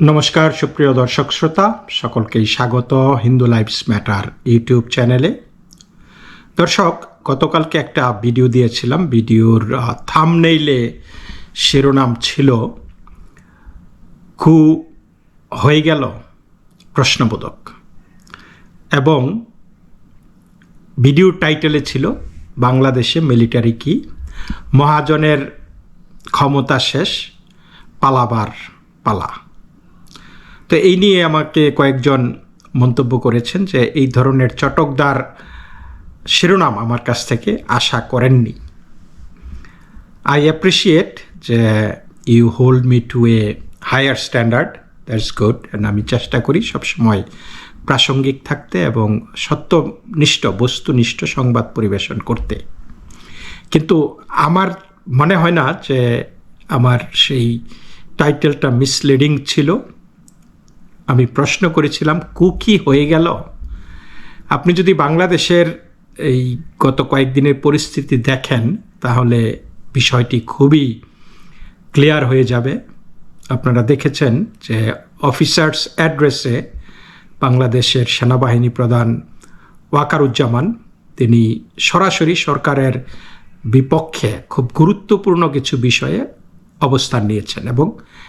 নমস্কার, সুপ্রিয় দর্শক শ্রোতা, সকলকেই স্বাগত হিন্দু লাইফস ম্যাটার ইউটিউব চ্যানেলে। দর্শক, গতকালকে একটা ভিডিও দিয়েছিলাম, ভিডিওর থামনেইলে শিরোনাম ছিল, কু হয়ে গেল প্রশ্নবোধক। এবং ভিডিওর টাইটেলে ছিল, বাংলাদেশে মিলিটারি কি মহাজনের ক্ষমতা শেষ, পালাবার পালা। তো এই নিয়ে আমাকে কয়েকজন মন্তব্য করেছেন যে এই ধরনের চটকদার শিরোনাম আমার কাছ থেকে আশা করেননি। আই অ্যাপ্রিসিয়েট যে you hold me to a higher standard that's good and আমি চেষ্টা করি সবসময় প্রাসঙ্গিক থাকতে এবং সত্যনিষ্ঠ, বস্তুনিষ্ঠ সংবাদ পরিবেশন করতে। কিন্তু আমার মনে হয় না যে আমার সেই টাইটেলটা মিসলিডিং ছিল। আমি প্রশ্ন করেছিলাম কুকি হয়ে গেল? আপনি যদি বাংলাদেশের এই গত কয়েকদিনের পরিস্থিতি দেখেন, তাহলে বিষয়টি খুবই ক্লিয়ার হয়ে যাবে। আপনারা দেখেছেন যে অফিসার্স অ্যাড্রেসে বাংলাদেশের সেনাবাহিনী প্রধান ওয়াকারুজ্জামান, তিনি সরাসরি সরকারের বিপক্ষে খুব গুরুত্বপূর্ণ কিছু বিষয়ে অবস্থান নিয়েছেন এবং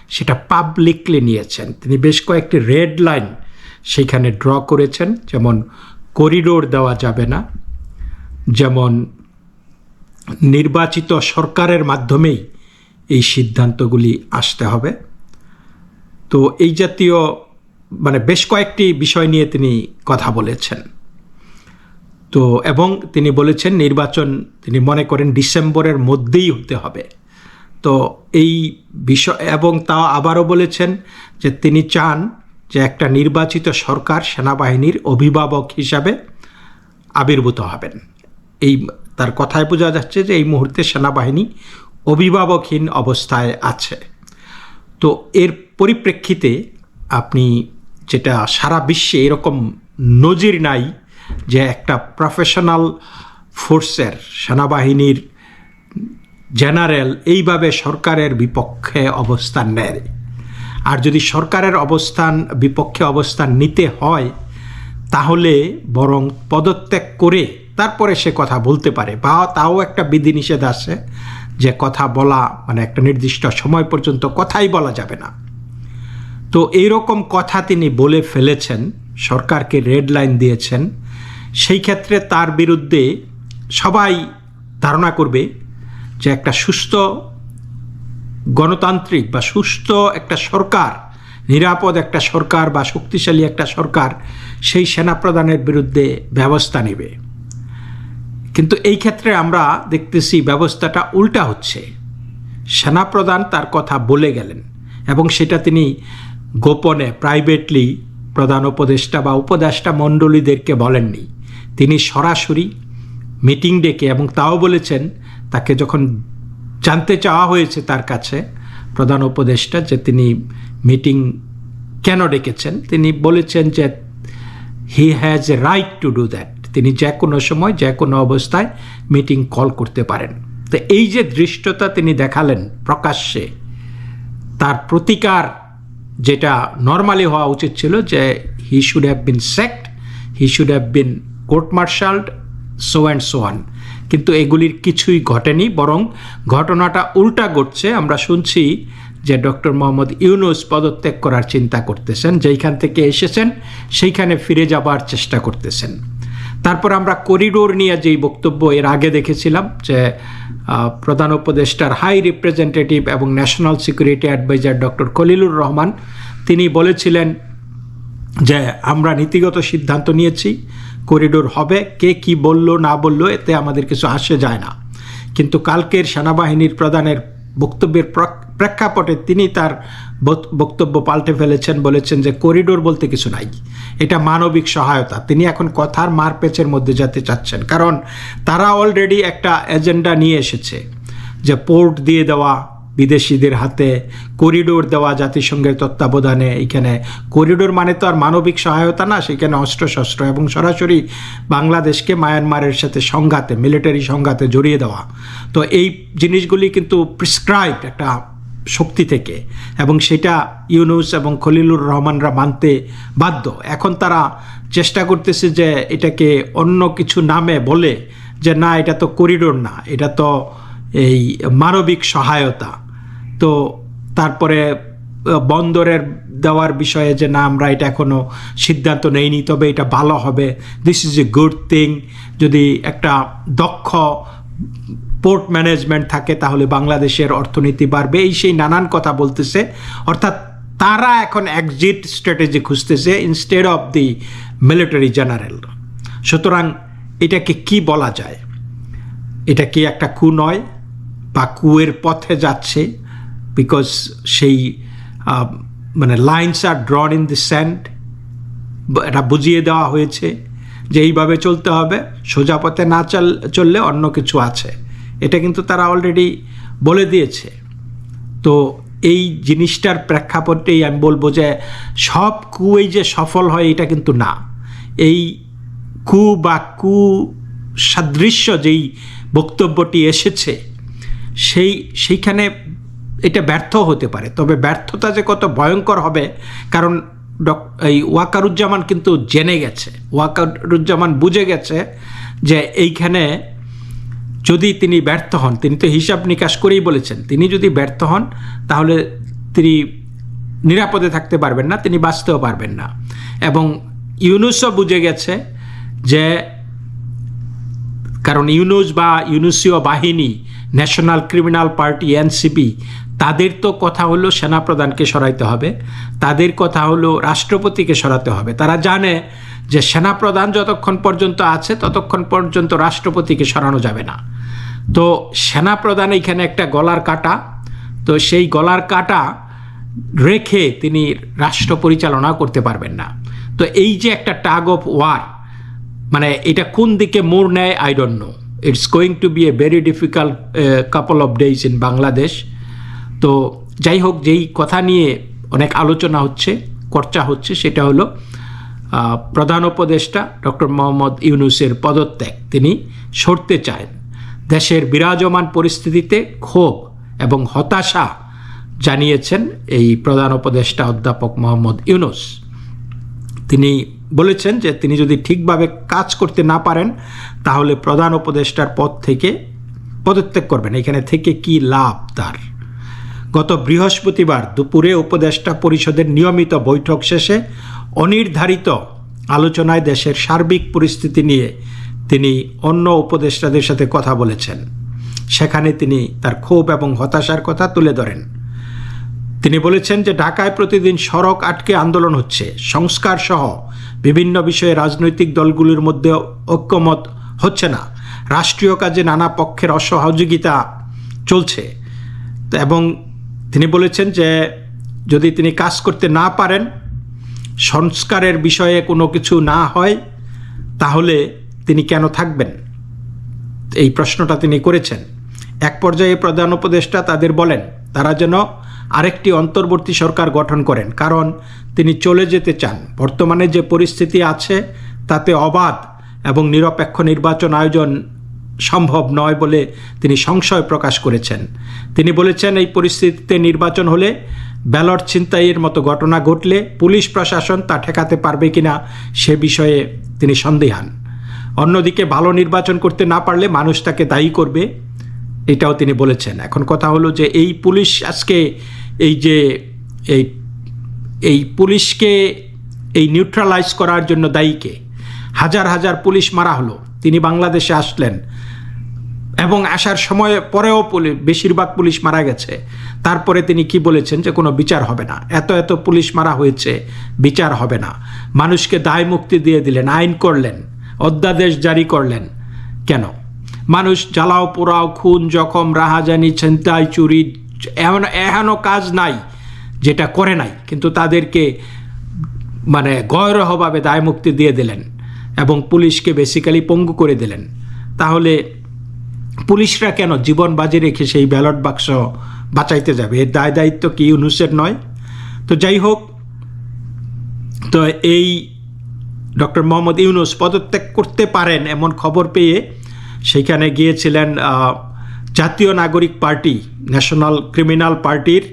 সেটা পাবলিকলি নিয়েছেন। তিনি বেশ কয়েকটি রেড লাইন সেখানে ড্র করেছেন, যেমন করিডোর দেওয়া যাবে না, যেমন নির্বাচিত সরকারের মাধ্যমেই এই সিদ্ধান্তগুলি আসতে হবে। তো এই জাতীয় মানে বেশ কয়েকটি বিষয় নিয়ে তিনি কথা বলেছেন। তো এবং তিনি বলেছেন নির্বাচন, তিনি মনে করেন ডিসেম্বরের মধ্যেই হতে হবে। তো এই বিষয়, এবং তা আবারও বলেছেন যে তিনি চান যে একটা নির্বাচিত সরকার সেনাবাহিনীর অভিভাবক হিসাবে আবির্ভূত হবেন। এই তার কথায় বোঝা যাচ্ছে যে এই মুহূর্তে সেনাবাহিনী অভিভাবকহীন অবস্থায় আছে। তো এর পরিপ্রেক্ষিতে আপনি যেটা সারা বিশ্বে এরকম নজির নাই যে একটা প্রফেশনাল ফোর্সের সেনাবাহিনীর জেনারেল এইভাবে সরকারের বিপক্ষে অবস্থান নেয়। আর যদি সরকারের অবস্থান, বিপক্ষে অবস্থান নিতে হয়, তাহলে বরং পদত্যাগ করে তারপরে সে কথা বলতে পারে। বা তাও একটা বিধিনিষেধ আছে যে কথা বলা মানে একটা নির্দিষ্ট সময় পর্যন্ত কথাই বলা যাবে না। তো এইরকম কথা তিনি বলে ফেলেছেন, সরকারকে রেড লাইন দিয়েছেন। সেই ক্ষেত্রে তার বিরুদ্ধে সবাই ধারণা করবে যে একটা সুস্থ গণতান্ত্রিক বা সুস্থ একটা সরকার, নিরাপদ একটা সরকার বা শক্তিশালী একটা সরকার সেই সেনাপ্রধানের বিরুদ্ধে ব্যবস্থা নেবে। কিন্তু এই ক্ষেত্রে আমরা দেখতেছি ব্যবস্থাটা উল্টা হচ্ছে। সেনাপ্রধান তার কথা বলে গেলেন এবং সেটা তিনি গোপনে প্রাইভেটলি প্রধান উপদেষ্টা বা উপদেষ্টা মণ্ডলীদেরকে বলেননি। তিনি সরাসরি মিটিং ডেকে এবং তাও বলেছেন তাকে যখন জানতে চাওয়া হয়েছে তার কাছে, প্রধান উপদেষ্টা যে তিনি মিটিং কেন ডেকেছেন, তিনি বলেছেন যে he has a right to do that. তিনি যে কোনো সময়, যে কোনো অবস্থায় মিটিং কল করতে পারেন। তো এই যে দৃষ্টতা তিনি দেখালেন প্রকাশ্যে, তার প্রতিকার যেটা নর্মালি হওয়া উচিত ছিল যে he should have been sacked he should have been court martialled so and so on কিন্তু এগুলির কিছুই ঘটেনি, বরং ঘটনাটা উল্টা ঘটছে। আমরা শুনছি যে ডক্টর মোহাম্মদ ইউনুস পদত্যাগ করার চিন্তা করতেছেন, যেইখান থেকে এসেছেন সেইখানে ফিরে যাবার চেষ্টা করতেছেন। তারপর আমরা করিডোর নিয়ে যেই বক্তব্য এর আগে দেখেছিলাম যে প্রধান উপদেষ্টার হাই রিপ্রেজেন্টেটিভ এবং national security adviser doctor Khalilur Rahman, তিনি বলেছিলেন যে, আমরা নীতিগত সিদ্ধান্ত নিয়েছি করিডোর হবে, কে কি বলল, না বলল, এতে আমাদের কিছু আসে যায় না। কিন্তু কালকের সেনাবাহিনীর প্রধানের বক্তব্যের প্রেক্ষাপটে তিনি তার বক্তব্য পাল্টে ফেলেছেন, বলেছেন যে করিডোর বলতে কিছু নাই। এটা মানবিক সহায়তা। তিনি এখন কথার মারপেচের মধ্যে যেতে চাচ্ছেন। কারণ তারা অলরেডি একটা এজেন্ডা নিয়ে এসেছে, যে পোর্ট দিয়ে দেওয়া বিদেশিদের হাতে করিডোর দেওয়া জাতিসংঘের তত্ত্বাবধানে এখানে করিডোর মানে তো আর মানবিক সহায়তা না, সেখানে অস্ত্রশস্ত্র এবং সরাসরি বাংলাদেশকে মায়ানমারের সাথে সংঘাতে, মিলিটারি সংঘাতে জড়িয়ে দেওয়া। তো এই জিনিসগুলি কিন্তু প্রিসক্রাইব একটা শক্তি থেকে এবং সেটা ইউনুস এবং খলিলুর রহমানরা মানতে বাধ্য। এখন তারা চেষ্টা করতেছে যে এটাকে অন্য কিছু নামে বলে যে না, এটা তো করিডোর না, এটা তো এই মানবিক সহায়তা। তো তারপরে বন্দরের দেওয়ার বিষয়ে যে না, আমরা এটা এখনও সিদ্ধান্ত নেইনি, তবে এটা ভালো হবে। This is a good thing যদি একটা দক্ষ পোর্ট ম্যানেজমেন্ট থাকে, তাহলে বাংলাদেশের অর্থনীতি বাড়বে। এই সেই নানান কথা বলতেছে। অর্থাৎ তারা এখন এক্সিট স্ট্র্যাটেজি খুঁজতেছে instead of the military general সুতরাং এটাকে কি বলা যায়? এটা কি একটা কু নয়? বা কুয়ের পথে যাচ্ছে? বিকজ সেই আহ, মানে লাইন্স আর ড্রন ইন দি স্যান্ড এটা বুঝিয়ে দেওয়া হয়েছে যে এইভাবে চলতে হবে সোজা পথে না চল চললে অন্য কিছু আছে। এটা কিন্তু তারা অলরেডি বলে দিয়েছে। তো এই জিনিসটার প্রেক্ষাপটেই আমি বলব যে সব কুই যে সফল হয় এটা কিন্তু না। এই কু বা কু সাদৃশ্য যেই বক্তব্যটি এসেছে সেই সেইখানে এটা ব্যর্থ হতে পারে। তবে ব্যর্থতা যে কত ভয়ঙ্কর হবে, কারণ ডক, এই ওয়াকারুজ্জামান কিন্তু জেনে গেছে। ওয়াকারুজ্জামান বুঝে গেছে যে এইখানে যদি তিনি ব্যর্থ হন, তিনি তো হিসাব নিকাশ করেই বলেছেন, তিনি যদি ব্যর্থ হন, তাহলে তিনি নিরাপদে থাকতে পারবেন না, তিনি বাঁচতেও পারবেন না। এবং ইউনুসও বুঝে গেছে যে, কারণ ইউনুস বা ইউনুসীয় বাহিনী, ন্যাশনাল ক্রিমিনাল পার্টি, এনসিপি তাদের তো কথা হলো সেনাপ্রধানকে সরাইতে হবে, তাদের কথা হলো রাষ্ট্রপতিকে সরাতে হবে। তারা জানে যে সেনাপ্রধান যতক্ষণ পর্যন্ত আছে, ততক্ষণ পর্যন্ত রাষ্ট্রপতিকে সরানো যাবে না। তো সেনাপ্রধান এখানে একটা গলার কাটা, তো সেই গলার কাটা রেখে তিনি রাষ্ট্র পরিচালনা করতে পারবেন না। তো এই যে একটা টাগ অফ ওয়ার মানে এটা কোন দিকে মোড় নেয় I don't know it's going to be a very difficult couple of days in Bangladesh তো যাই হোক, যেই কথা নিয়ে অনেক আলোচনা হচ্ছে, চর্চা হচ্ছে, সেটা হলো প্রধান উপদেষ্টা ডক্টর মোহাম্মদ ইউনুসের পদত্যাগ। তিনি সরতে চান। দেশের বিরাজমান পরিস্থিতিতে ক্ষোভ এবং হতাশা জানিয়েছেন এই প্রধান উপদেষ্টা অধ্যাপক মোহাম্মদ ইউনুস। তিনি বলেছেন যে, তিনি যদি ঠিকভাবে কাজ করতে না পারেন, তাহলে প্রধান উপদেষ্টার পদ থেকে পদত্যাগ করবেন। এখানে থেকে কি লাভ তার? গত বৃহস্পতিবার দুপুরে উপদেষ্টা পরিষদের নিয়মিত বৈঠক শেষে অনির্ধারিত আলোচনায় দেশের সার্বিক পরিস্থিতি নিয়ে তিনি অন্য উপদেষ্টাদের সাথে কথা বলেছেন। সেখানে তিনি তার ক্ষোভ এবং হতাশার কথা তুলে ধরেন। তিনি বলেছেন যে ঢাকায় প্রতিদিন সড়ক আটকে আন্দোলন হচ্ছে। সংস্কার সহ বিভিন্ন বিষয়ে রাজনৈতিক দলগুলির মধ্যে ঐক্যমত হচ্ছে না। রাষ্ট্রীয় কাজে নানা পক্ষের অসহযোগিতা চলছে এবং তিনি বলেছেন যে যদি তিনি কাজ করতে না পারেন, সংস্কারের বিষয়ে কোনো কিছু না হয়, তাহলে তিনি কেন থাকবেন? এই প্রশ্নটা তিনি করেছেন। এক পর্যায়ে প্রধান উপদেষ্টা তাদের বলেন, তারা যেন আরেকটি অন্তর্বর্তী সরকার গঠন করেন, কারণ তিনি চলে যেতে চান। বর্তমানে যে পরিস্থিতি আছে, তাতে অবাধ এবং নিরপেক্ষ নির্বাচন আয়োজন সম্ভব নয় বলে তিনি সংশয় প্রকাশ করেছেন। তিনি বলেছেন, এই পরিস্থিতিতে নির্বাচন হলে ব্যালট ছিনতাইয়ের মতো ঘটনা ঘটলে পুলিশ প্রশাসন তা ঠেকাতে পারবে কিনা সে বিষয়ে তিনি সন্দেহান অন্যদিকে, ভালো নির্বাচন করতে না পারলে মানুষ তাকে দায়ী করবে, এটাও তিনি বলেছেন। এখন কথা হলো যে, এই পুলিশ আজকে এই যে, এই এই পুলিশকে এই নিউট্রালাইজ করার জন্য দায়ীকে হাজার হাজার পুলিশ মারা হলো। তিনি বাংলাদেশে আসলেন। এবং আসার সময় পরেও বেশিরভাগ পুলিশ মারা গেছে। তারপরে তিনি কি বলেছেন যে কোনো বিচার হবে না। এত এত পুলিশ মারা হয়েছে, বিচার হবে না। মানুষকে দায় মুক্তি দিয়ে দিলেন, আইন করলেন, অধ্যাদেশ জারি করলেন। কেন? মানুষ জ্বালাও, পোড়াও, খুন, জখম, রাহাজানি, ছিনতাই, চুরি, এমন এহেনও কাজ নাই যেটা করে নাই। কিন্তু তাদেরকে মানে গয়রহভাবে দায় মুক্তি দিয়ে দিলেন এবং পুলিশকে বেসিক্যালি পঙ্গু করে দিলেন। তাহলে পুলিশরা কেন জীবন বাজি রেখে সেই ব্যালট বাক্স বাঁচাইতে যাবে? এর দায় দায়িত্ব কি ইউনুসের নয়? তো যাই হোক, তো এই ডক্টর মোহাম্মদ ইউনুস পদত্যাগ করতে পারেন এমন খবর পেয়ে সেখানে গিয়েছিলেন জাতীয় নাগরিক পার্টি, ন্যাশনাল ক্রিমিনাল পার্টির,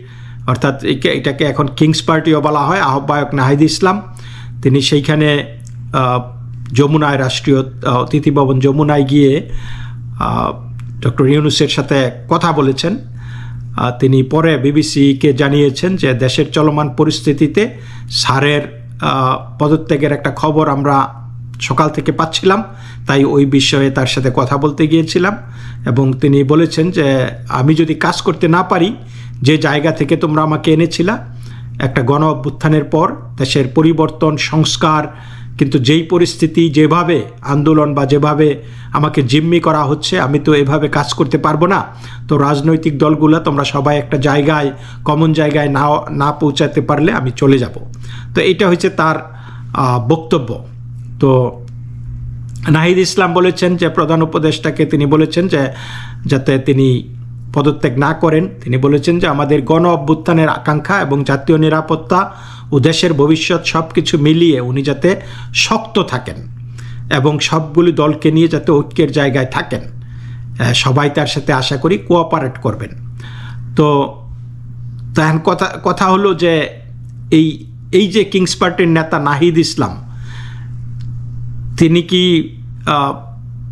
অর্থাৎ এটাকে এখন কিংস পার্টিও বলা হয়, আহ্বায়ক নাহিদ ইসলাম। তিনি সেইখানে যমুনায়, রাষ্ট্রীয় অতিথি ভবন যমুনায় গিয়ে ডক্টর ইউনুসের সাথে কথা বলেছেন। তিনি পরে বিবিসিকে জানিয়েছেন যে দেশের চলমান পরিস্থিতিতে স্যারের আহ, পদত্যাগের একটা খবর আমরা সকাল থেকে পাচ্ছিলাম তাই ওই বিষয়ে তার সাথে কথা বলতে গিয়েছিলাম। এবং তিনি বলেছেন যে আমি যদি কাজ করতে না পারি যে জায়গা থেকে তোমরা আমাকে এনেছিলা একটা গণ অভ্যুত্থানের পর দেশের পরিবর্তন সংস্কার কিন্তু যেই পরিস্থিতি, যেভাবে আন্দোলন বা যেভাবে আমাকে জিম্মি করা হচ্ছে, আমি তো এভাবে কাজ করতে পারব না। তো রাজনৈতিক দলগুলো তোমরা সবাই একটা জায়গায় কমন জায়গায় না না পৌঁছাতে পারলে আমি চলে যাব। তো এটা হচ্ছে তার বক্তব্য। তো নাহিদ ইসলাম বলেছেন যে, প্রধান উপদেষ্টাকে তিনি বলেছেন যে, যাতে তিনি পদত্যাগ না করেন, তিনি বলেছেন যে, আমাদের গণ অভ্যুত্থানের আকাঙ্ক্ষা এবং জাতীয় নিরাপত্তা ও দেশের ভবিষ্যৎ সব কিছু মিলিয়ে উনি যাতে শক্ত থাকেন এবং সবগুলি দলকে নিয়ে যাতে ঐক্যের জায়গায় থাকেন। সবাই তার সাথে আশা করি কোঅপারেট করবেন। তো তখন কথা কথা হলো যে এই এই যে কিংস পার্টির নেতা নাহিদ ইসলাম, তিনি কি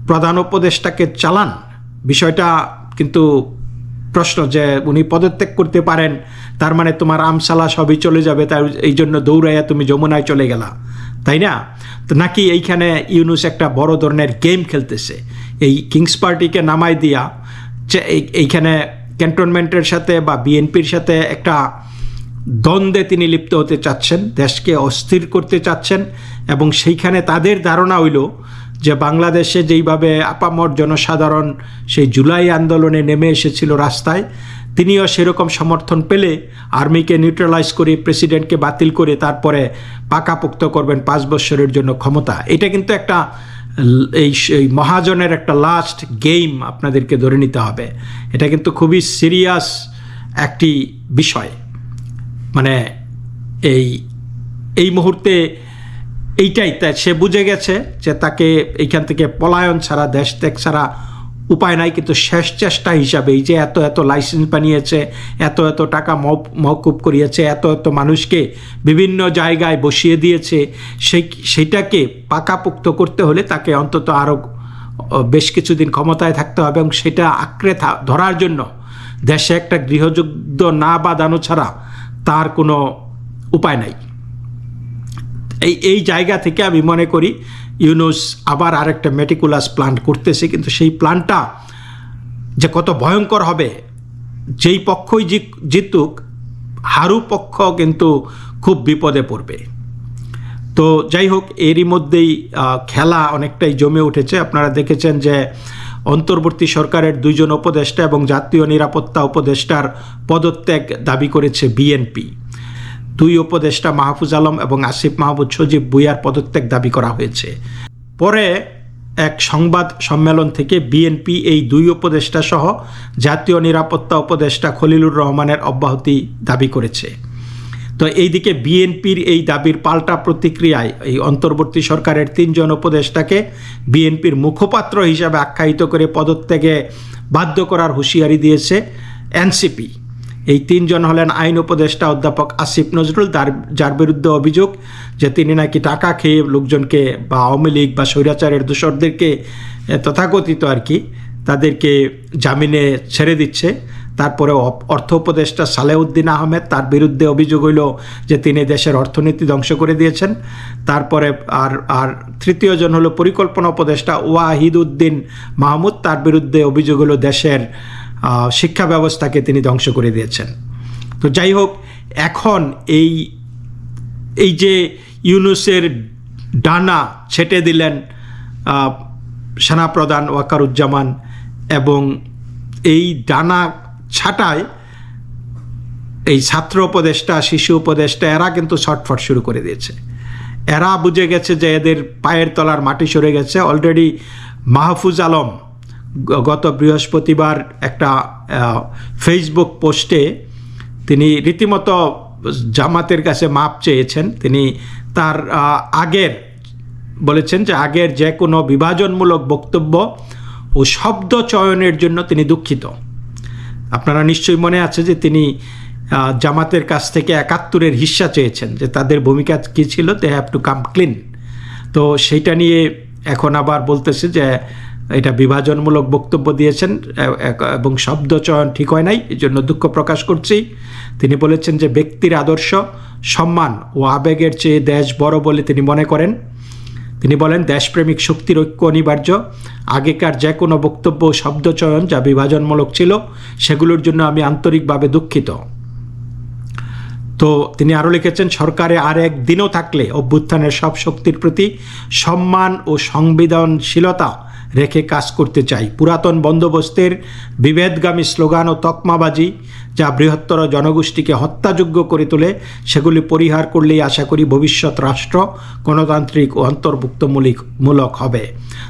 প্রধান উপদেষ্টাকে চালান? বিষয়টা কিন্তু প্রশ্ন যে উনি পদত্যাগ করতে পারেন তার মানে তোমার আমসালা সবই চলে যাবে, তাই এই জন্য দৌড়াইয়া তুমি যমুনায় চলে গেলা। তাই না? তো নাকি এইখানে ইউনুস একটা বড় ধরনের গেম খেলতেছে। এই কিংস পার্টিকে নামাই দিয়া এইখানে ক্যান্টনমেন্টের সাথে বা বিএনপির সাথে একটা দ্বন্দ্বে তিনি লিপ্ত হতে চাচ্ছেন, দেশকে অস্থির করতে চাচ্ছেন এবং সেইখানে তাদের ধারণা হইল যে বাংলাদেশে যেইভাবে আপামর জনসাধারণ সেই জুলাই আন্দোলনে নেমে এসেছিল রাস্তায় তিনিও সেরকম সমর্থন পেলে আর্মিকে নিউট্রালাইজ করে প্রেসিডেন্টকে বাতিল করে তারপরে পাকাপোক্ত করবেন পাঁচ বছরের জন্য ক্ষমতা। এটা কিন্তু একটা এই মহাজনের একটা লাস্ট গেম আপনাদেরকে ধরে নিতে হবে। এটা কিন্তু খুবই সিরিয়াস একটি বিষয়। মানে এই এই মুহূর্তে এইটাই তাই সে বুঝে গেছে যে তাকে এইখান থেকে পলায়ন ছাড়া, দেশ ত্যাগ ছাড়া উপায় নাই, কিন্তু শেষ চেষ্টা হিসাবে এই যে এত এত লাইসেন্স বানিয়েছে, এত এত টাকা মৌ- মওকুব করিয়েছে, এত এত মানুষকে বিভিন্ন জায়গায় বসিয়ে দিয়েছে, সেই, সেইটাকে পাকাপোক্ত করতে হলে তাকে অন্তত আরও বেশ কিছুদিন ক্ষমতায় থাকতে হবে এবং সেটা আঁকড়ে ধরার জন্য দেশে একটা গৃহযুদ্ধ না বাঁধানো ছাড়া তার কোনো উপায় নাই। এই এই জায়গা থেকে আমি মনে করি ইউনুস আবার আরেকটা মেটিকুলাস প্ল্যান করতেছে, কিন্তু সেই প্ল্যানটা যে কত ভয়ঙ্কর হবে, যেই পক্ষই জিত- জিতুক, হারু পক্ষ কিন্তু খুব বিপদে পড়বে। তো যাই হোক, এরই মধ্যেই খেলা অনেকটাই জমে উঠেছে। আপনারা দেখেছেন যে অন্তর্বর্তী সরকারের দুইজন উপদেষ্টা এবং জাতীয় নিরাপত্তা উপদেষ্টার পদত্যাগ দাবি করেছে বিএনপি। দুই উপদেষ্টা মাহফুজ আলম এবং আসিফ মাহমুদ সজীব বুয়ার পদত্যাগ দাবি করা হয়েছে। পরে এক সংবাদ সম্মেলন থেকে বিএনপি এই দুই উপদেষ্টা সহ জাতীয় নিরাপত্তা উপদেষ্টা খলিলুর রহমানের অব্যাহতি দাবি করেছে। তো এইদিকে বিএনপির এই দাবির পাল্টা প্রতিক্রিয়ায় এই অন্তর্বর্তী সরকারের তিনজন উপদেষ্টাকে বিএনপির মুখপাত্র হিসাবে আখ্যায়িত করে পদত্যাগে বাধ্য করার হুঁশিয়ারি দিয়েছে এনসিপি এই তিনজন হলেন আইন উপদেষ্টা অধ্যাপক আসিফ নজরুল তার যার বিরুদ্ধে অভিযোগ যে তিনি নাকি টাকা খেয়ে লোকজনকে বা আওয়ামী লীগ বা স্বৈরাচারের দোসরদেরকে এ, তথাকথিত আর কি তাদেরকে জামিনে ছেড়ে দিচ্ছে। তারপরে অর্থ উপদেষ্টা সালেউদ্দিন আহমেদ তার বিরুদ্ধে অভিযোগ হইল যে তিনি দেশের অর্থনীতি ধ্বংস করে দিয়েছেন। তারপরে আর আর তৃতীয়জন হলো পরিকল্পনা উপদেষ্টা ওয়াহিদ উদ্দিন মাহমুদ তার বিরুদ্ধে অভিযোগ হলো দেশের শিক্ষা ব্যবস্থাকে তিনি ধ্বংস করে দিয়েছেন। তো যাই হোক, এখন এই এই যে ইউনুসের ডানা ছেটে দিলেন সেনাপ্রধান ওয়াকারুজ্জামান এবং এই ডানা ছাটায় এই ছাত্র উপদেষ্টা, শিশু উপদেষ্টা, এরা কিন্তু ছটফট শুরু করে দিয়েছে। এরা বুঝে গেছে যে এদের পায়ের তলার মাটি সরে গেছে। অলরেডি মাহফুজ আলম গত বৃহস্পতিবার একটা ফেসবুক পোস্টে তিনি রীতিমতো জামাতের কাছে মাপ চেয়েছেন। তিনি তার আগের, বলেছেন যে আগের যে কোনো বিভাজনমূলক বক্তব্য ও শব্দ চয়নের জন্য তিনি দুঃখিত। আপনারা নিশ্চয়ই মনে আছে যে তিনি জামাতের কাছ থেকে একাত্তরের হিস্সা চেয়েছেন যে তাদের ভূমিকা কী ছিল they have to come clean তো সেইটা নিয়ে এখন আবার বলতেছে যে এটা বিভাজনমূলক বক্তব্য দিয়েছেন এবং শব্দ চয়ন ঠিক হয় নাই এই জন্য দুঃখ প্রকাশ করছি। তিনি বলেছেন যে ব্যক্তির আদর্শ, সম্মান ও আবেগের চেয়ে দেশ বড় বলে তিনি মনে করেন। তিনি বলেন, দেশপ্রেমিক শক্তির ঐক্য অনিবার্য। আগেকার যে কোনো বক্তব্য শব্দচয়ন যা বিভাজনমূলক ছিল, সেগুলোর জন্য আমি আন্তরিকভাবে দুঃখিত। তো তিনি আরও লিখেছেন, সরকারে আর এক দিনও থাকলে অভ্যুত্থানের সব শক্তির প্রতি সম্মান ও সংবেদনশীলতা রেখে কাজ করতে চাই। পুরাতন বন্দোবস্তের বিভেদগামী স্লোগান ও তকমাবাজি, যা বৃহত্তর জনগোষ্ঠীকে হত্যাযোগ্য করে তোলে, সেগুলি পরিহার করলেই আশা করি ভবিষ্যৎ রাষ্ট্র গণতান্ত্রিক ও অন্তর্ভুক্তমূলক মূলক হবে।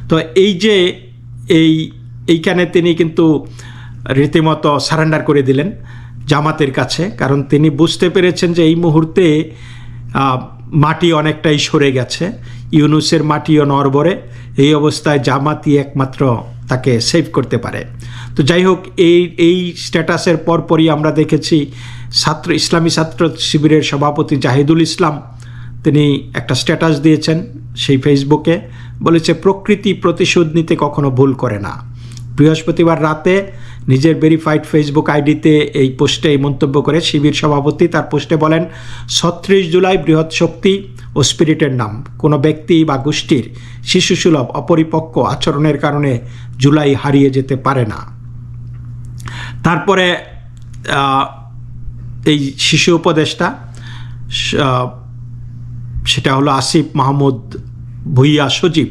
তো এই যে এই, এইখানে তিনি কিন্তু রীতিমতো সারেন্ডার করে দিলেন জামাতের কাছে, কারণ তিনি বুঝতে পেরেছেন যে এই মুহূর্তে মাটি অনেকটাই সরে গেছে। ইউনুসের মাটিও নরবরে এই অবস্থায় জামাতি একমাত্র তাকে সেভ করতে পারে। তো যাই হোক, এই এই স্ট্যাটাসের পরপরই আমরা দেখেছি ছাত্র, ইসলামী ছাত্র শিবিরের সভাপতি জাহিদুল ইসলাম, তিনি একটা স্ট্যাটাস দিয়েছেন সেই ফেসবুকে, বলেছে, প্রকৃতি প্রতিশোধ নিতে কখনো ভুল করে না। বৃহস্পতিবার রাতে নিজের ভেরিফাইড ফেসবুক আইডিতে এই পোস্টে এই মন্তব্য করে শিবির সভাপতি তার পোস্টে বলেন, ছত্রিশ জুলাই বৃহৎ শক্তি ও স্পিরিটের নাম। কোনো ব্যক্তি বা গোষ্ঠীর শিশুসুলভ, অপরিপক্ক আচরণের কারণে জুলাই হারিয়ে যেতে পারে না। তারপরে এই শিশু উপদেষ্টা সেটা হলো আসিফ মাহমুদ ভুইয়া সজীব,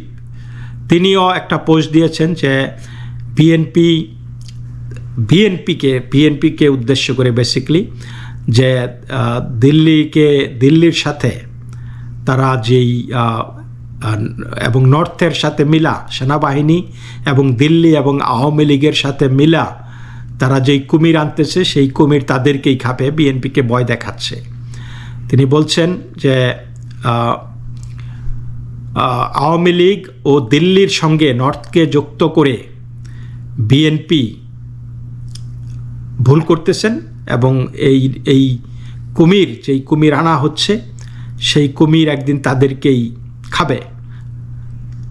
তিনিও একটা পোস্ট দিয়েছেন যে, বিএনপি বিএনপিকে বিএনপিকে উদ্দেশ্য করে বেসিকলি যে দিল্লিকে, দিল্লির সাথে তারা যেই এবং নর্থের সাথে মিলা সেনাবাহিনী এবং দিল্লি এবং আওয়ামী লীগের সাথে মিলা তারা যেই কুমির আনতেছে, সেই কুমির তাদেরকেই খাপে বিএনপিকে ভয় দেখাচ্ছে। তিনি বলছেন যে আওয়ামী লীগ ও দিল্লির সঙ্গে নর্থকে যুক্ত করে বিএনপি ভুল করতেছেন এবং এই এই কুমির, যেই কুমির আনা হচ্ছে, সেই কুমির একদিন তাদেরকেই খাবে।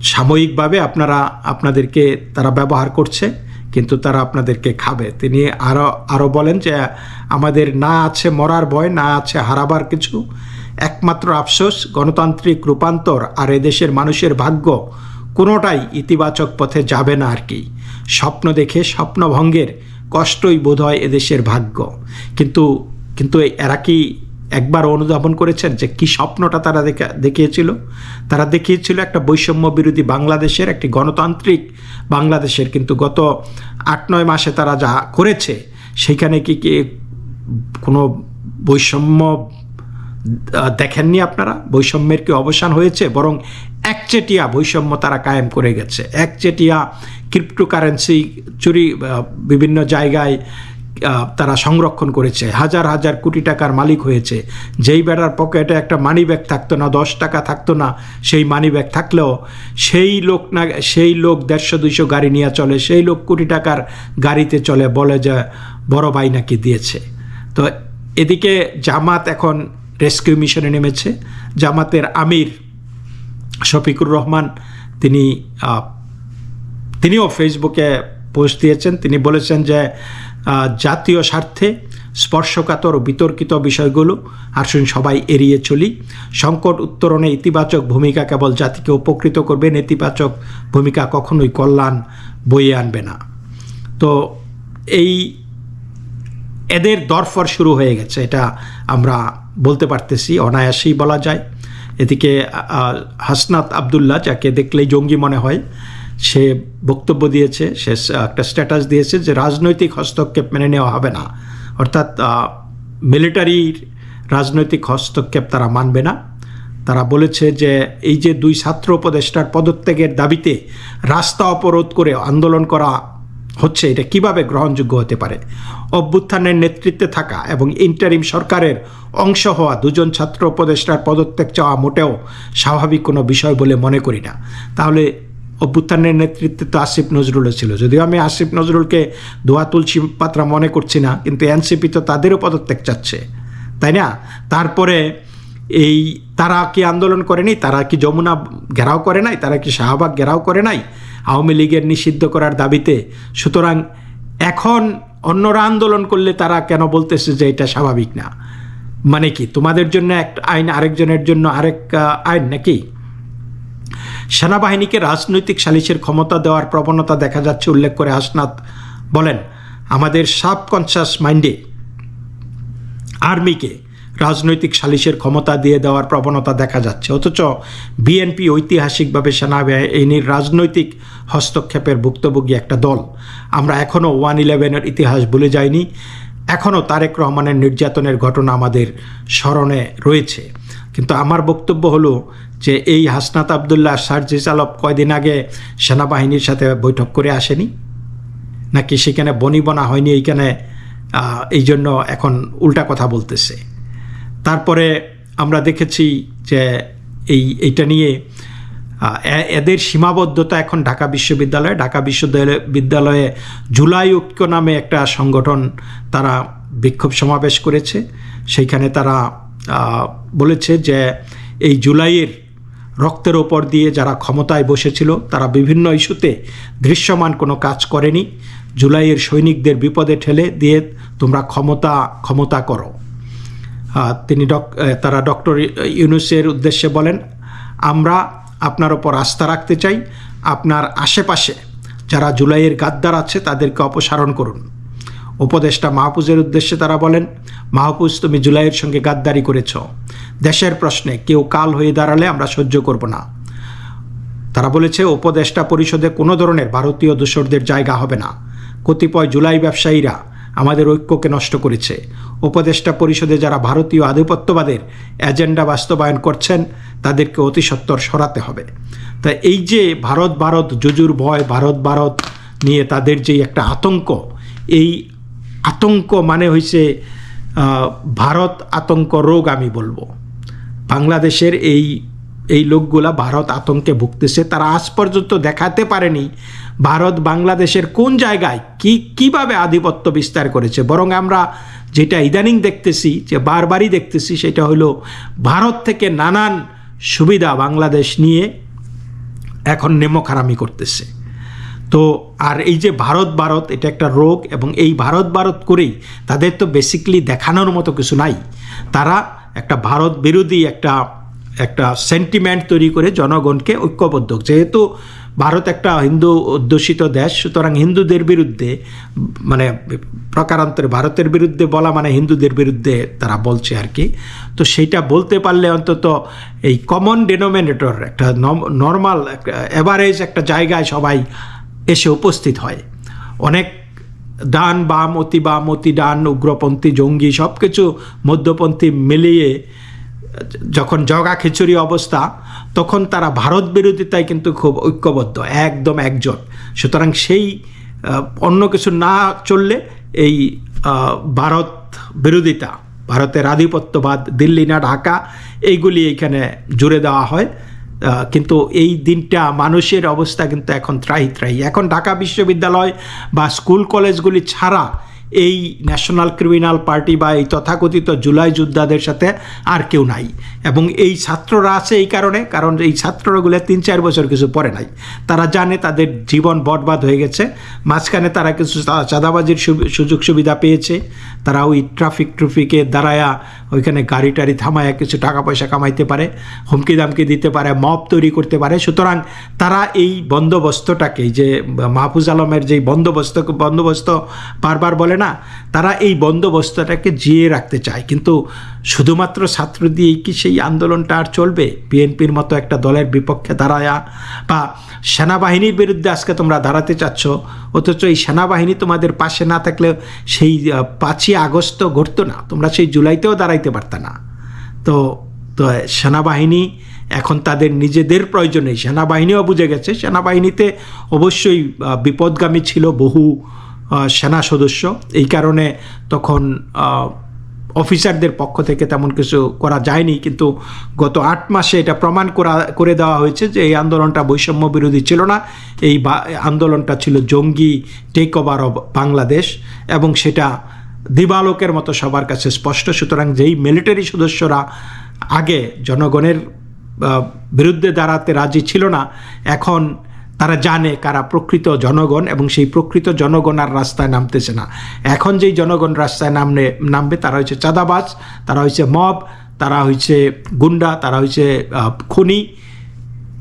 সাময়িকভাবে আপনারা, আপনাদেরকে তারা ব্যবহার করছে, কিন্তু তারা আপনাদেরকে খাবে। তিনি আরও আরও বলেন যে, আমাদের না আছে মরার ভয়, না আছে হারাবার কিছু। একমাত্র আফসোস, গণতান্ত্রিক রূপান্তর আর এদেশের মানুষের ভাগ্য কোনোটাই ইতিবাচক পথে যাবে না আর কি। স্বপ্ন দেখে স্বপ্নভঙ্গের কষ্টই বোধ হয় এদেশের ভাগ্য। কিন্তু কিন্তু এরা কি একবার অনুধাবন করেছেন যে কি স্বপ্নটা তারা দেখা, দেখিয়েছিল? তারা দেখিয়েছিল একটা বৈষম্য বিরোধী বাংলাদেশের, একটি গণতান্ত্রিক বাংলাদেশের। কিন্তু গত আট, নয় মাসে তারা যা করেছে সেইখানে কি কি কোনো বৈষম্য দেখেননি আপনারা? বৈষম্যের কি অবসান হয়েছে? বরং একচেটিয়া বৈষম্য তারা কায়েম করে গেছে। একচেটিয়া ক্রিপ্টোকারেন্সি চুরি বিভিন্ন জায়গায় তারা সংরক্ষণ করেছে। হাজার হাজার কোটি টাকার মালিক হয়েছে। যেই বেড়ার পকেটে একটা মানি ব্যাগ থাকতো না, দশ টাকা থাকতো না, সেই মানি ব্যাগ থাকলেও সেই লোক না, সেই লোক দেড়শো, দুইশো গাড়ি নিয়ে চলে, সেই লোক কোটি টাকার গাড়িতে চলে বলে যে বড় ভাই নাকি দিয়েছে। তো এদিকে জামাত এখন রেস্কিউ মিশনে নেমেছে। জামাতের আমির শফিকুর রহমান, তিনি তিনিও ফেসবুকে পোস্ট দিয়েছেন। তিনি বলেছেন যে জাতীয় স্বার্থে স্পর্শকাতর বিতর্কিত বিষয়গুলো আসুন সবাই এড়িয়ে চলি। সংকট উত্তরণে ইতিবাচক ভূমিকা কেবল জাতিকে উপকৃত করবে, নেতিবাচক ভূমিকা কখনোই কল্যাণ বয়ে আনবে না। তো এই, এদের দরফর শুরু হয়ে গেছে, এটা আমরা বলতে পারতেছি, অনায়াসেই বলা যায়। এদিকে হাসনাত আবদুল্লাহ, যাকে দেখলেই জঙ্গি মনে হয়, সে বক্তব্য দিয়েছে, সে একটা স্ট্যাটাস দিয়েছে যে রাজনৈতিক হস্তক্ষেপ মেনে নেওয়া হবে না। অর্থাৎ মিলিটারির রাজনৈতিক হস্তক্ষেপ তারা মানবে না। তারা বলেছে যে এই যে দুই ছাত্র উপদেষ্টার পদত্যাগের দাবিতে রাস্তা অবরোধ করে আন্দোলন করা হচ্ছে এটা কীভাবে গ্রহণযোগ্য হতে পারে? অভ্যুত্থানের নেতৃত্বে থাকা এবং ইন্টারিম সরকারের অংশ হওয়া দুজন ছাত্র উপদেষ্টার পদত্যাগ চাওয়া মোটেও স্বাভাবিক কোনো বিষয় বলে মনে করি না। তাহলে অভ্যুত্থানের নেতৃত্বে তো আসিফ নজরুলও ছিল। যদিও আমি আসিফ নজরুলকে দোয়া তুলসী পাত্রা মনে করছি না, কিন্তু এনসিপি তো তাদেরও পদত্যাগ চাচ্ছে। তাই না? তারপরে এই তারা কি আন্দোলন করেনি? তারা কি যমুনা ঘেরাও করে নাই? তারা কি শাহবাগ ঘেরাও করে নাই? আওয়ামী লীগের নিষিদ্ধ করার দাবিতে। সুতরাং এখন অন্যরা আন্দোলন করলে তারা কেন বলতেছে যে এটা স্বাভাবিক না? মানে কি, তোমাদের জন্য একটা আইন, আরেকজনের জন্য আরেক আইন নাকি? সেনাবাহিনীকে রাজনৈতিক সালিসের ক্ষমতা দেওয়ার প্রবণতা দেখা যাচ্ছে, উল্লেখ করে হাসনাত বলেন, আমাদের সাবকনশাস মাইন্ডে, আর্মিকে রাজনৈতিক সালিশের ক্ষমতা দিয়ে দেওয়ার প্রবণতা দেখা যাচ্ছে। অথচ বিএনপি ঐতিহাসিকভাবে সেনাবাহিনীর রাজনৈতিক হস্তক্ষেপের ভুক্তভোগী একটা দল। আমরা এখনও ওয়ান ইলেভেনের ইতিহাস ভুলে যাইনি। এখনও তারেক রহমানের নির্যাতনের ঘটনা আমাদের স্মরণে রয়েছে। কিন্তু আমার বক্তব্য হলো যে এই হাসনাত আবদুল্লাহ সার্জিস আলব কয়দিন আগে সেনাবাহিনীর সাথে বৈঠক করে আসেনি? নাকি সেখানে বনিবনা হয়নি এইখানে এই জন্য এখন উল্টা কথা বলতেছে? তারপরে আমরা দেখেছি যে এই, এইটা নিয়ে এদের সীমাবদ্ধতা এখন ঢাকা বিশ্ববিদ্যালয়ে। ঢাকা বিশ্ববিদ্যালয়ে, বিদ্যালয়ে জুলাই ঐক্য নামে একটা সংগঠন তারা বিক্ষোভ সমাবেশ করেছে। সেইখানে তারা বলেছে যে এই জুলাইয়ের রক্তের ওপর দিয়ে যারা ক্ষমতায় বসেছিল, তারা বিভিন্ন ইস্যুতে দৃশ্যমান কোনো কাজ করেনি। জুলাইয়ের সৈনিকদের বিপদে ঠেলে দিয়ে তোমরা ক্ষমতা ক্ষমতা করো। তিনি তারা ডক্টর ইউনুসের উদ্দেশ্যে বলেন, আমরা আপনার ওপর আস্থা রাখতে চাই। আপনার আশেপাশে যারা জুলাইয়ের গাদ্দার আছে, তাদেরকে অপসারণ করুন। উপদেষ্টা মাহফুজের উদ্দেশ্যে তারা বলেন, মাহফুজ, তুমি জুলাইয়ের সঙ্গে গাদ্দারি করেছ। দেশের প্রশ্নে কেউ কাল হয়ে দাঁড়ালে আমরা সহ্য করব না। তারা বলেছে, উপদেষ্টা পরিষদে কোনো ধরনের ভারতীয় দূষরদের জায়গা হবে না। কতিপয় জুলাই ব্যবসায়ীরা আমাদের ঐক্যকে নষ্ট করেছে। উপদেষ্টা পরিষদে যারা ভারতীয় আধিপত্যবাদের এজেন্ডা বাস্তবায়ন করছেন, তাদেরকে অতি সত্বর সরাতে হবে। তা এই যে ভারত ভারত জুজুর ভয়, ভারত ভারত নিয়ে তাদের যে একটা আতঙ্ক, এই আতঙ্ক মানে হয়েছে ভারত আতঙ্ক রোগ আমি বলব। বাংলাদেশের এই এই লোকগুলা ভারত আতঙ্কে ভুগতেছে, তারা আজ পর্যন্ত দেখাতে পারেনি ভারত বাংলাদেশের কোন জায়গায় কি, কীভাবে আধিপত্য বিস্তার করেছে? বরং আমরা যেটা ইদানিং দেখতেছি, যে বারবারই দেখতেছি, সেটা হলো ভারত থেকে নানান সুবিধা বাংলাদেশ নিয়ে এখন নেমখারামি করতেছে। তো আর এই যে ভারত ভারত, এটা একটা রোগ এবং এই ভারত ভারত করেই তাদের তো বেসিকলি দেখানোর মতো কিছু নাই। তারা একটা ভারত বিরোধী একটা একটা সেন্টিমেন্ট তৈরি করে জনগণকে ঐক্যবদ্ধ। যেহেতু ভারত একটা হিন্দু অধ্যুষিত দেশ, সুতরাং হিন্দুদের বিরুদ্ধে মানে প্রকারান্তরে ভারতের বিরুদ্ধে বলা মানে হিন্দুদের বিরুদ্ধে তারা বলছে আর কি। তো সেইটা বলতে পারলে অন্তত এই কমন ডেনোমিনেটর একটা নর্মাল অ্যাভারেজ একটা জায়গায় সবাই এসে উপস্থিত হয়। অনেক ডান বাম, অতি বাম, অতি ডান উগ্রপন্থী, জঙ্গি সব কিছু মধ্যপন্থী মিলিয়ে যখন জগা খিচুড়ি অবস্থা, তখন তারা ভারত বিরোধিতায় কিন্তু খুব ঐক্যবদ্ধ, একদম একজোট। সুতরাং সেই অন্য কিছু না চললে এই ভারত বিরোধিতা, ভারতের আধিপত্যবাদ, দিল্লি না ঢাকা, এইগুলি এখানে জুড়ে দেওয়া হয়। কিন্তু এই দিনটা মানুষের অবস্থা কিন্তু এখন ত্রাহি ত্রাহি। এখন ঢাকা বিশ্ববিদ্যালয় বা স্কুল কলেজগুলি ছাড়া এই ন্যাশনাল ক্রিমিনাল পার্টি বা এই তথাকথিত জুলাই যোদ্ধাদের সাথে আর কেউ নাই। এবং এই ছাত্ররা আছে এই কারণে, কারণ এই ছাত্রগুলো তিন চার বছর কিছু পড়ে নাই। তারা জানে তাদের জীবন বরবাদ হয়ে গেছে। মাঝখানে তারা কিছু চাঁদাবাজির সুযোগ সুবিধা পেয়েছে। তারা ওই ট্রাফিক ট্রুফিকে দাঁড়ায়া ওইখানে গাড়ি টাড়ি থামায়া কিছু টাকা পয়সা কামাইতে পারে, হুমকি দামকি দিতে পারে, মব তৈরি করতে পারে। সুতরাং তারা এই বন্দোবস্তটাকে, যে মাহফুজ আলমের যেই বন্দোবস্ত বন্দোবস্ত বারবার বলে না, তারা এই বন্দোবস্তটাকে জিয়ে রাখতে চায়। কিন্তু শুধুমাত্র ছাত্র দিয়েই কি সেই আন্দোলনটা আর চলবে? বিএনপির মতো একটা দলের বিপক্ষে দাঁড়ায়া বা সেনাবাহিনীর বিরুদ্ধে আজকে তোমরা দাঁড়াতে চাচ্ছ? অথচ এই সেনাবাহিনী তোমাদের পাশে না থাকলে সেই পাঁচই আগস্ট ঘটতো না। তোমরা সেই জুলাইতেও দাঁড়াইতে পারত না। তো তো সেনাবাহিনী এখন তাদের নিজেদের প্রয়োজনে, সেনাবাহিনীও বুঝে গেছে। সেনাবাহিনীতে অবশ্যই বিপদগামী ছিল বহু সেনা সদস্য। এই কারণে তখন অফিসারদের পক্ষ থেকে তেমন কিছু করা যায়নি। কিন্তু গত আট মাসে এটা প্রমাণ করা, করে দেওয়া হয়েছে যে এই আন্দোলনটা বৈষম্য বিরোধী ছিল না। এই আন্দোলনটা ছিল জঙ্গি টেক ওভার অব বাংলাদেশ এবং সেটা দিবালোকের মতো সবার কাছে স্পষ্ট। সুতরাং যেই মিলিটারি সদস্যরা আগে জনগণের বিরুদ্ধে দাঁড়াতে রাজি ছিল না, এখন তারা জানে কারা প্রকৃত জনগণ এবং সেই প্রকৃত জনগণ আর রাস্তায় নামতেছে না। এখন যেই জনগণ রাস্তায় নামনে নামবে, তারা হচ্ছে চাঁদাবাজ, তারা হচ্ছে মব, তারা হচ্ছে গুন্ডা, তারা হচ্ছে খুনি,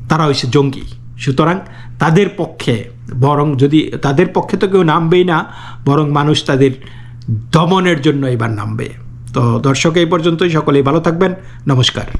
তারা হচ্ছে জঙ্গি। সুতরাং তাদের পক্ষে বরং যদি, তাদের পক্ষে তো কেউ নামবেই না, বরং মানুষ তাদের দমনের জন্য এবার নামবে। তো দর্শক, এই পর্যন্তই। সকলেই ভালো থাকবেন। নমস্কার।